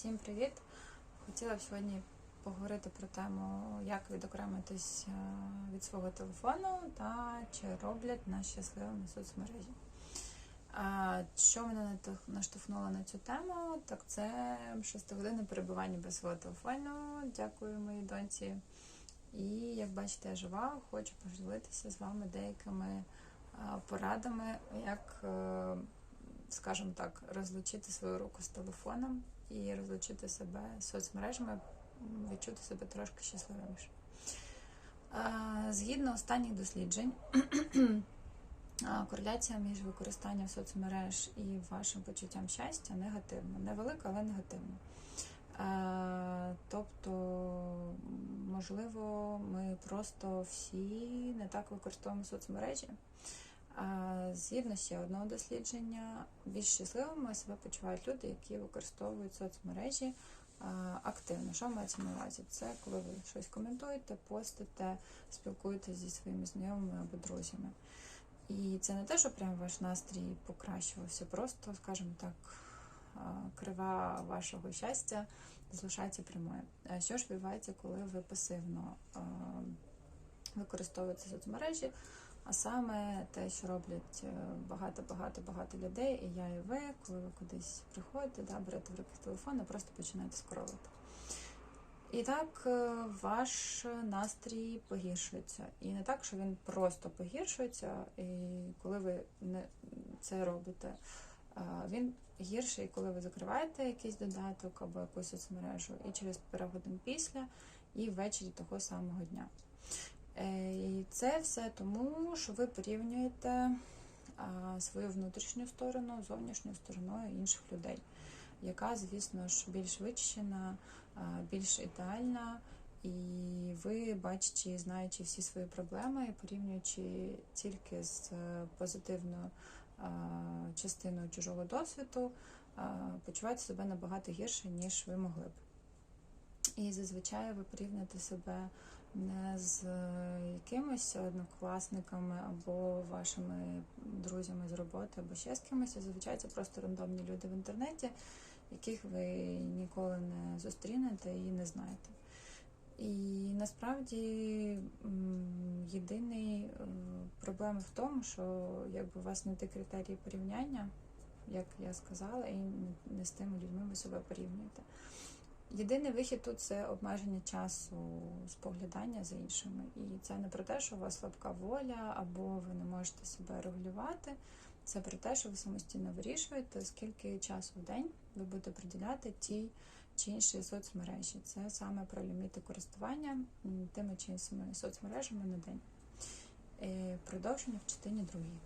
Всім привіт! Хотіла сьогодні поговорити про тему, як відокремитись е, від свого телефону та чи роблять нас щасливими соцмережі. Що мене наштовхнуло на цю тему, так це 6 години перебування без свого телефону. Дякую моїй доньці. І як бачите, я жива, хочу поділитися з вами деякими порадами, як, е, скажімо так, розлучити свою руку з телефоном і розлучити себе соцмережами, відчути себе трошки щасливіше. Згідно останніх досліджень, кореляція між використанням соцмереж і вашим почуттям щастя негативна. Невелика, але негативна. Тобто, можливо, ми просто всі не так використовуємо соцмережі. Згідно ще одного дослідження, більш щасливими себе почувають люди, які використовують соцмережі активно. Що мається на увазі? Це коли ви щось коментуєте, постите, спілкуєтеся зі своїми знайомими або друзями. І це не те, що прям ваш настрій покращувався, просто, скажімо так, крива вашого щастя залишається прямою. А Що ж відбувається, коли ви пасивно використовуєте соцмережі? А саме те, що роблять багато-багато-багато людей, і я, і ви, коли ви кудись приходите, да, берете в руки телефон і просто починаєте скролити. І так е, ваш настрій погіршується. І не так, що він просто погіршується, і коли ви не це робите. Він гірший, коли ви закриваєте якийсь додаток або якусь соцмережу, і через пару годин після, і ввечері того самого дня. Е, І це все тому, що ви порівнюєте свою внутрішню сторону з зовнішньою стороною інших людей, яка, звісно ж, більш вичищена, більш ідеальна, і ви бачите, знаючи всі свої проблеми, і порівнюючи тільки з е, позитивною частиною чужого досвіду, почуваєте себе набагато гірше, ніж ви могли б. І зазвичай ви порівнюєте себе не з е, якимись однокласниками або вашими друзями з роботи, або ще з кимось. Зазвичай це просто рандомні люди в інтернеті, яких ви ніколи не зустрінете і не знаєте. І насправді єдиний е, проблема в тому, що якби у вас не ті критерії порівняння, як я сказала, і не з тими людьми ви себе порівнюєте. Єдиний вихід тут це обмеження часу споглядання за іншими. І це не про те, що у вас слабка воля або ви не можете себе регулювати. Це про те, що ви самостійно вирішуєте, скільки часу в день ви будете приділяти тій чи іншій соцмережі. Це саме про ліміти користування тими чи іншими соцмережами на день. Е, Продовження в частині другій.